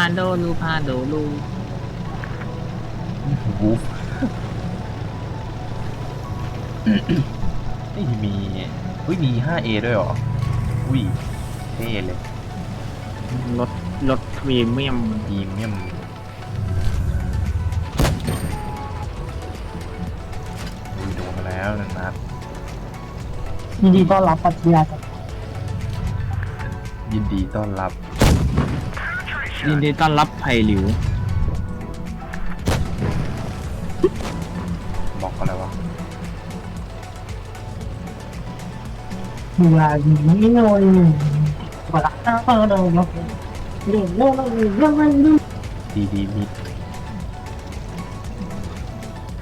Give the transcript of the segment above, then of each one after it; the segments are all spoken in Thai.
าโดลูพาโดลูวูฟนี่มีอุ้ยมี 5A ด้วยเหรอ อุ้ยเท่เลย รถรถพรีเมียมพรีเมียมอุ้ยโดนมาแล้วหนึ่งนัดยินดีต้อนรับปัทยาครับยินดีต้อนรับ ยินดีต้อนรับไผ่หลิว บอกกันแล้ววะเวลาดีไม่น้อยกว่าละน้าเปิดเลยครับเดี๋ยวเรื่องเรื่องเรื่องเรื่องดีดีมิด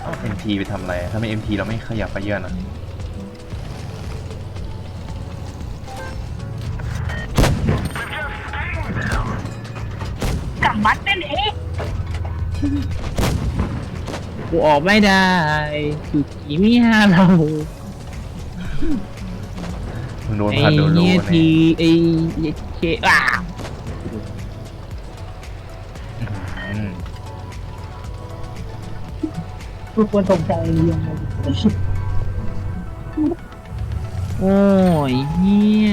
เอ้า MT ไปทำอะไร ถ้าไม่ MT เราไม่ขยับไปเยื่อนอะ กูออกไม่ได้คือกี่มีฮาเรามึงโดนไอ้พาโดโลเนี้ยเนี่ทียไอ้เคอะอืมทุกคนตกใจยังไงโอ้ยเฮีย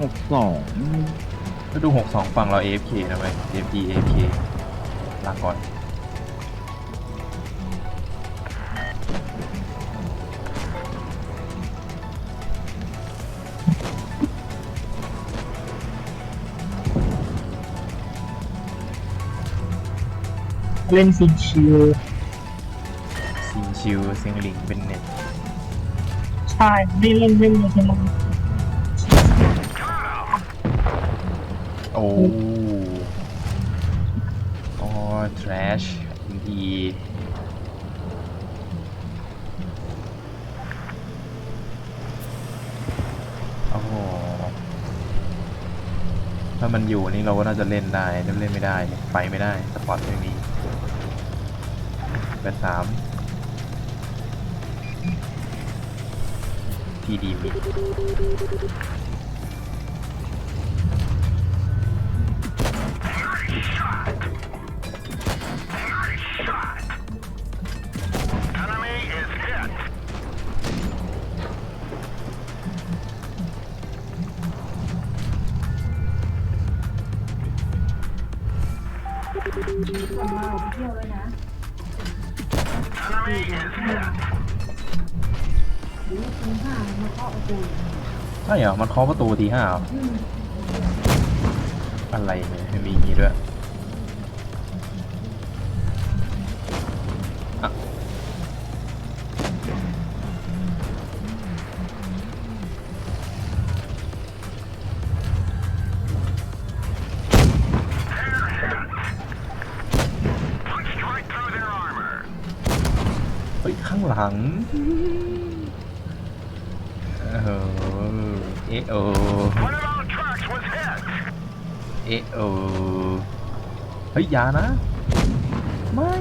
หกสองก็ดู62ฝั่งเรา AFK นะเว้ย AFK AFK ลาก่อน เล่นซิงชิวซิงชิวเซิงหลิงเป็นเน็ตใช่ไม่เล่นเล่นเลยใช่ไหมโอ้โอ้ trash ดีโอ้โหถ้ามันอยู่นี่เราก็น่าจะเล่นได้ถ้าเล่นไม่ได้เนี่ยไปไม่ได้สปอร์ตไม่มี แปดสามทีดีมิด ใช่เหรอ มันเคาะประตูทีห้าเหรออะไรเนี่ยมีอย่างงี้ด้วย ฮ้ยข้างหลังเออเอะเออเอะเออเฮ้ยอยานะ ไม่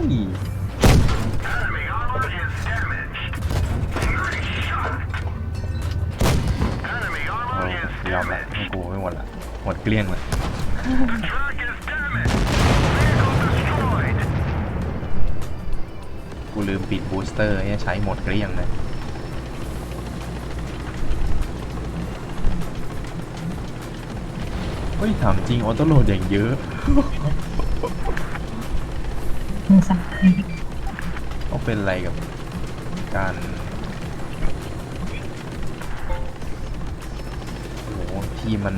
เออยอมละไม่กูไม่หมดละหมดเกลี้ยงละ กูลืมปิดบูสเตอร์เนี่ยใช้หมดเกลี้ยงเลยเฮ้ยถามจริงออโต้โหลดอย่างเยอะมึงสั่งต้องเป็นอะไรกับการโอ้โหทีมมัน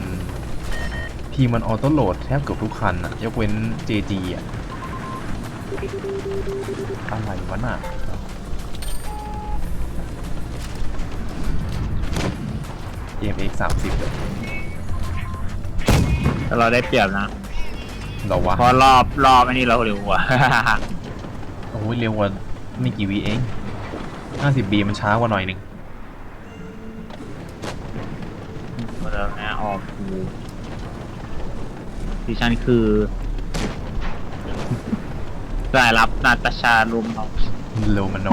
ทีมมันออโต้โหลดแทบเกือบทุกคันอะยกเว้น JG อะ อะไรวะน่ะ GMX สามสิบเลยแต่เราได้เปรียบนะเหรอวะเพราะรอบรอบอันนี้เราเร็วกว่า โอ้ยเร็วกว่าไม่กี่วิเอง 50B มันช้ากว่าหน่อยหนึ่งแล้วนะออกคือดิฉันคือ สายรับนาตาชาลุมเราโลมาโน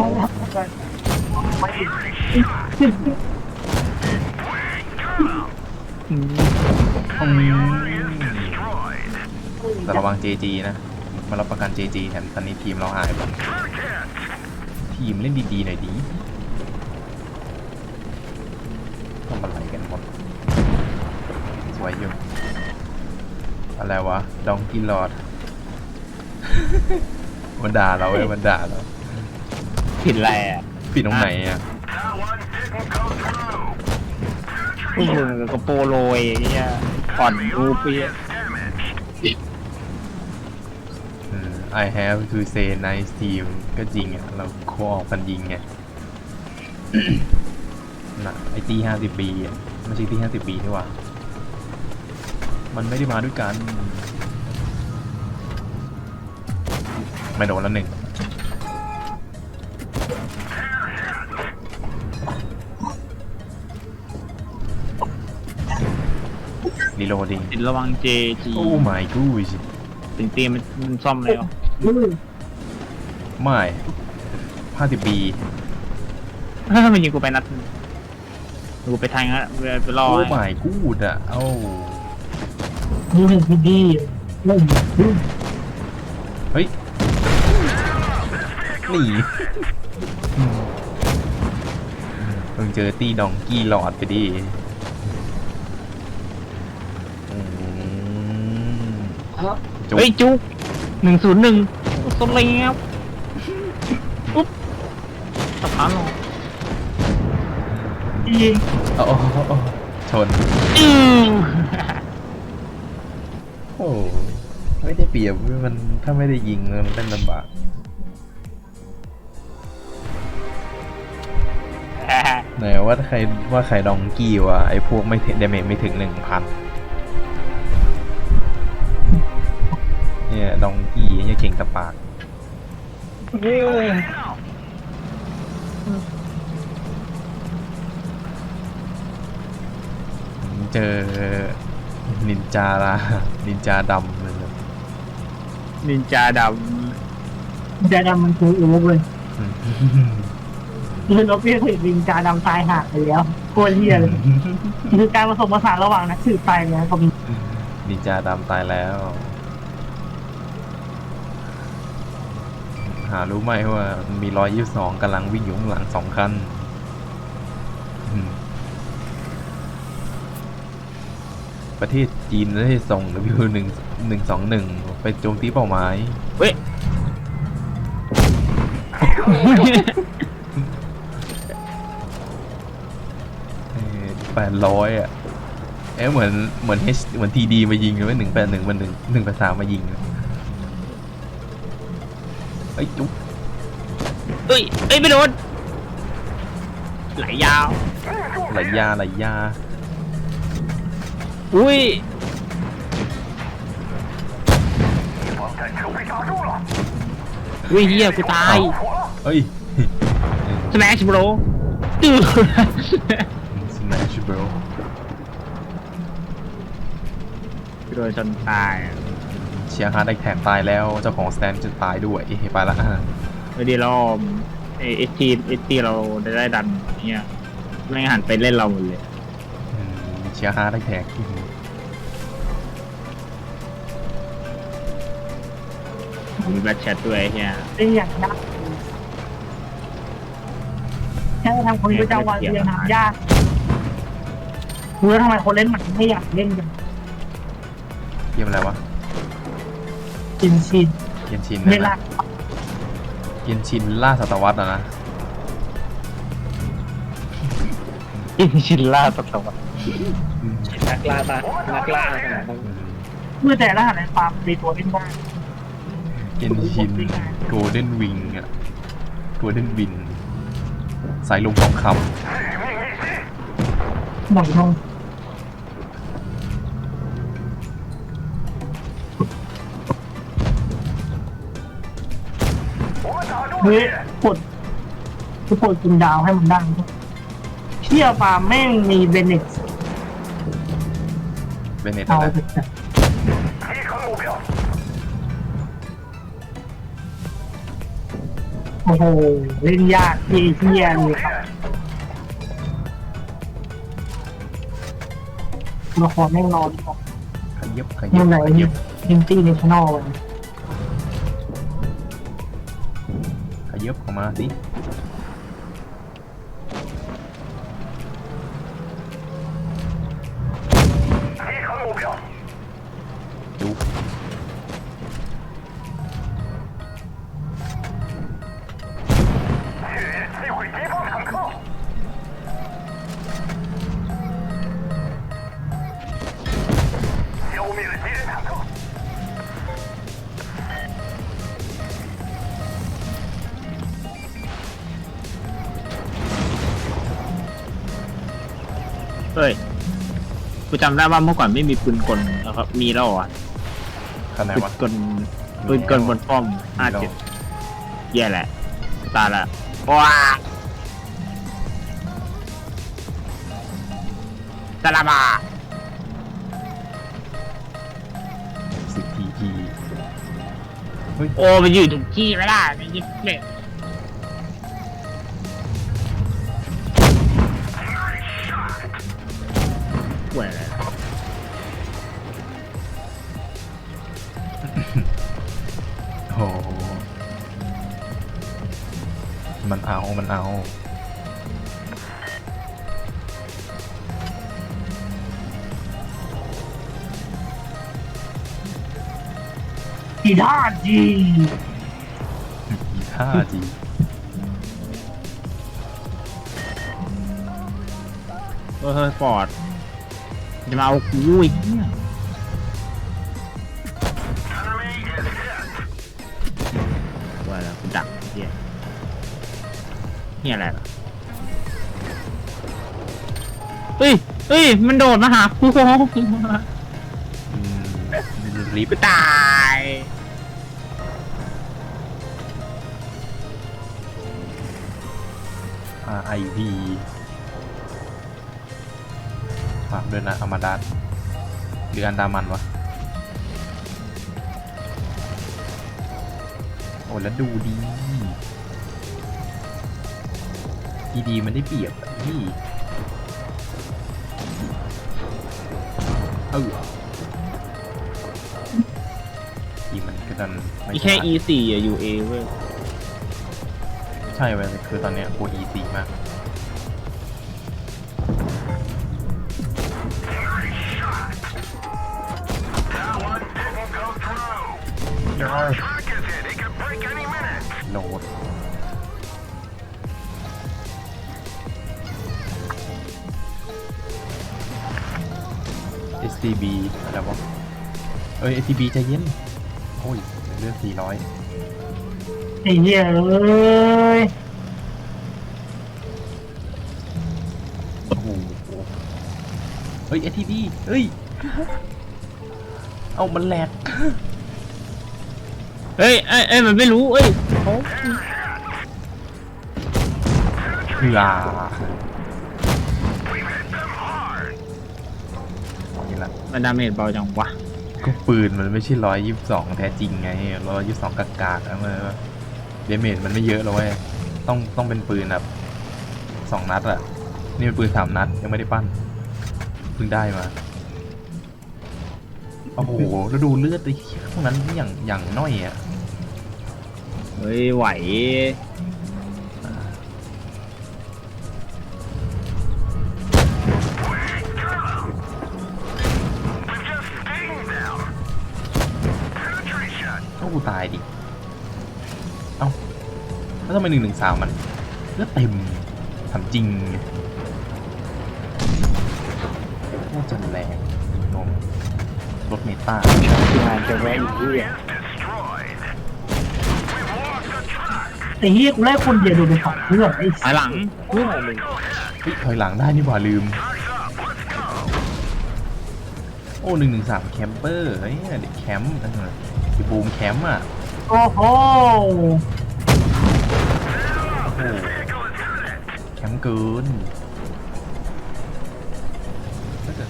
อืมอืมแต่ระวัง JG นะ มารับประกัน JG แถมตอนนี้ทีมเราหายไปทีมเล่นดีๆหน่อยดีต้องมาไหลกันหมดสวยอยู่ อะไรวะ ดองกินลอด มันด่าเราเว้ยมันด่าเราผิดอะไรอะปิดตรงไหนอะพวกมึงกับโปโลยไอ้เงี้ยอ่อนรูปียอืม I have to say nice team ก็จริงอะ เราโคออกกันยิงไงน่ะไอตีห้าสิบปีอะไม่ใช่ตีห้าสิบปีนี่หว่า มันไม่ได้มาด้วยกัน ไม่โดนแล้วหนึ่งรีโหลดิ้งติดระวังเจจีโอ้ my god ถึงเตรียมมันมันซ่อมแล้วอืมไม่ห้าสิบปีถ้ามันยิงกูไปนัดหนึ่งกูไปทางนั้นไปรอโอ้ให้ my god อะเอ้า นี่เป็นที่ดีเล่น หนีมึงเจอตีดองกี้หลอดไปดิอืมจุ๊บเฮ้ยจุกหนึ่งศูนย์หนึ่งสเลงครับปุ๊บสะพานลงยิงโอ้โอ้ชนอือโอ้ไม่ได้เปรียบเว้ยมันถ้าไม่ได้ยิงมันเล่นลำบาก ไหนว่าใครว่าใครดองกี้วะไอพวกไม่ถึงเดเมจไม่ถึงหนึ่งพันเนี่ยดองกี้เนี่ยเก่งตะปากเจอนินจาละนินจาดำเลยนินจาดจาดำมันคืออูเว้ยอืม คือเราเพียงเห็นลิงจาดำตายหักไปแล้วโคตรเฮียเลยคือการผสมผสานระหว่างนักสืบไฟเนี่ยเขามีนินจาดำตายแล้ว หารู้ไหมว่ามีร้อยยี่สองกำลังวิ่งอยู่ข้างหลังสองคันอืมประเทศจีนได้ส่ง W หนึ่งหนึ่งสองหนึ่งไปโจมตีเป้าหมายำเฮ้ย ดร้อยอะเอ๊ะเหมือนเหมือน H เหมือนทีดีมายิงเลยว่าหนึ่งแปดหนึ่งมันหนึ่งหนึ่งแปดสามมายิงเลยเอ้ยจุ๊บเอ้ยเอ้ยไม่โดนไหลยาวไหลยาไหลยาอุ้ยอุ้ยเฮียกูตายเอ้ย smash bro ตื้อ Smash bro โดนจนตายเชียร์ฮาร์ดไอแท็กตายแล้วเจ้าของสแตนจะตายด้วยไปละเมื่อดีเราเอสทีเอสทีเราได้ดันเนี่ยไม่งนหันไปเล่นเราหมดเลยอืมเชียร์ฮาร์ดไอแท็กมีแบทแชทด้วยไอ้เนี่ยเป็นอย่างยากแค่ทำคนประจำวันเรียนทำยาก รู้แล้วทำไมคนเล่นมันไม่อยากเล่นกันเยี่ยมแล้ววะกินชินเกียนชินเวนะลานะเกียนชินล่าสัตวรรษอะนะอินชินล่าตตวะอืมนักล่าตานักล่าขนาดนั้นอืมเมื่อแต่ละหันในฟาร์มมีตัวเล่นได้เกียนชินโกลเด้นวิงอะโกลเด้นวินสายลมทองคหนังทอง เฮ้ยกดจะกดกินดาวให้มันดังเชี่ยฟาร์มแม่งมีเบเนตำเบเนตเอานะไปจ้ะโอ้โห เล่นยากที่เที่ยเลยครับละครแม่งนอนครับขยับขอยัยู่บไหนขยับยิงตีในชนอลขยับเข้า มา กูจำได้ว่าเมื่อก่อนไม่มีปืนกลนะครับ มีแล้วเหรอขนาดปืนวะกลปืนกลบนป้อมห้าเจ็ดแย่แหละ ตายละว้าตาลาบาสิบทีทีเฮ้ยโอ้ไปอยู่ถูกที่ไม่ได้ไม่ยิบเลย มันเอามันเอา อีด้าจีอีท่าจีเออเฮ้ยปอดจะมาเอากูอีกเนี่ย เฮียอะไรล่ะเฮ้ยเฮ้ย มันโดดมาหากูอืมรีบกูตายอาไอพีฝากด้วยนะอามาดัสหรืออันดามันวะ โอ้แล้วดูดี ดีดีมันได้เปรียบอะพี่เออทีมันก็ดันไม่มีแค่ ชนะ E4 อะ UA เว้ยใช่เว้ยคือตอนเนี้ยโคอีซีมากโหลด SCB อะไรวะ เอ้ย SCB ใจเย็น โอ้ยเลือก400ไอ้เหี้ยเอ้ยโอ้โหเฮ้ย STB เฮ้ย เอามันแหลกเฮ้ยเอ้ยเอ้ยมันไม่รู้เอ้ยเขาเฮือ มันดาเมจเบาจังวะก็ปืนมันไม่ใช่ร้อยยี่สิบสองแท้จริงไงร้อยยี่สิบสองกากากๆอะมันเดเมจมันไม่เยอะหรอกเว้ยต้องต้องเป็นปืนแบบสองนัดอะนี่เป็นปืนสามนัดยังไม่ได้ปั้นเพิ่งได้มาโอ้โหแล้วดูเลือดไอ้พวกนั้นอย่างอย่างน้อยอะเฮ้ยไหว ไมหนึ่งหนึ่งสามมันเลือดเต็มทำจริงโคตรจะแรงงงรถเมตางานจะแวะอีกเรื่องไอ้เหี้ยกูไล่คนเดียวโดนไปสองเพื่อนไอ้ถอยหลังเรื่องเลยเฮ้ยถอยหลังได้นี่หว่าลืม โอ้หนึ่งหนึ่งสามแคมเปอร์เฮ้ยเด็กแคมป์นั่นน่ะที่บูมแคมป์อะ โอ้โหโอ้โห แคมป์เกินถ้าเกิด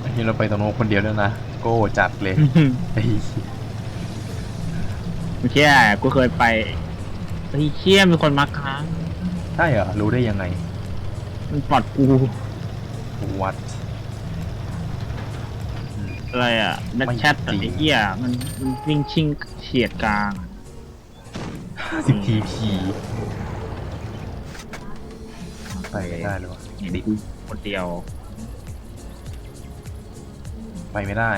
เหนี่เราไปตรงโน้นคนเดียวแล้วนะ โก้จัดเลยไอ้เหี้ยเมื่อกี้กูเคยไปไอ้เชี่ยมีคนมาค้างใช่เหรอ รู้ได้ยังไง มันปลอดกู วัด อะไรอะแบทไม่แชทจริงไอ้เหี้ยมันมันวิ่งชิงเฉียดกลางสิบทีพีไปไม่ได้เลยวะเห็นติดกูคนเดียว ไปไม่ได้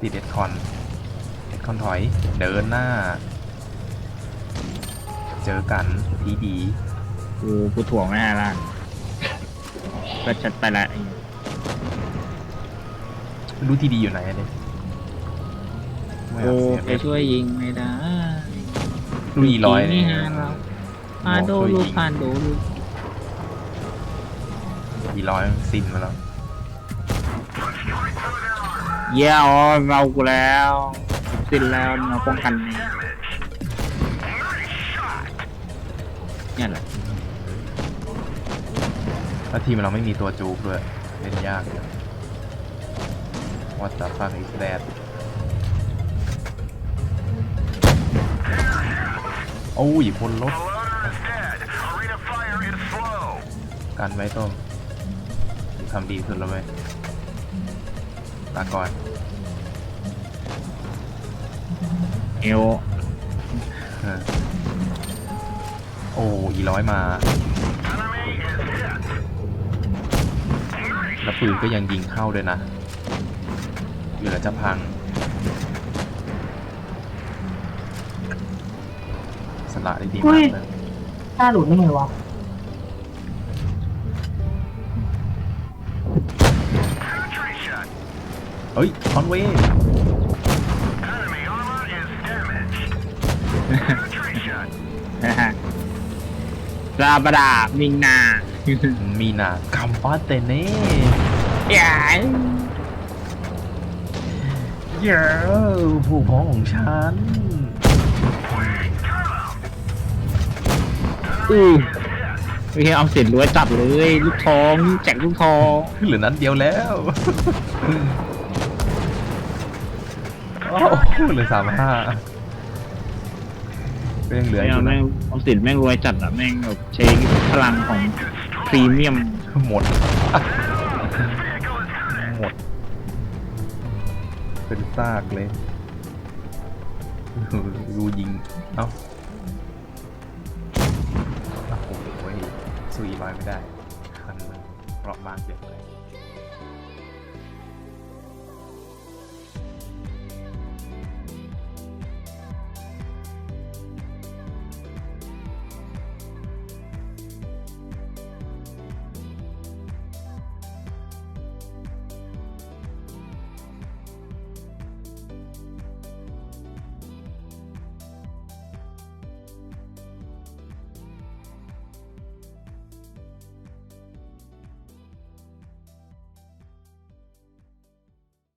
ติดเอ็ดคอนเอ็ดคอนถอย เดินหน้า เจอกันทีดีกูกูถ่วงไม่ได้ละแบทแชทไปละไอ้รู้ทีดีอยู่ไหนอะเนี่ยไม่โอ้เอาเสียไปช่วยยิงไม่ได้รู้อีร้อยนี่เนี่ย ฮะเราพาโดลูพาโดลูอีร้อยสิ้นมาแล้ว เยี่ยอ๋อเรากูแล้วสิ้นแล้วเราป้องกันนี่ เนี่ยแหละแล้วทีมเราไม่มีตัวจูบด้วยเล่นยากเลยวัดสาฟังอีกแดดโอ้ยพลรถกันไว้ต้มทำดีสุดแล้วไหมลาก่อนเอวเออ โอ้อีร้อยมา แล้วปืนก็ยังยิงเข้าด้วยนะ เหลือจะพัง สละได้ดีมากเลยหน้าหลุดได้ไงวะเฮ้ยคอนเวย์นะฮะ ลาบดามิงนามีนาคัมปาเตเน่ใหญ่เย้ผู้พ้องของฉันอือไม่ใช่เอาเสร็จรวยจับเลย ลูกทองแจกลูกทองเหลือนั้นเดียวแล้วโอ้โหเหลือสามห้า ก็ยังเหลือไม่อเอายู่นะแม่งเอาเสร็จแม่งรวยจัดอะแม่งแบบใช้พลังของพรีเมียมหมด หมด เป็นซากเลยดูยิง เอ้าโอ้โหสู้อีบอยไม่ได้คันมันเปราะบางเกินไป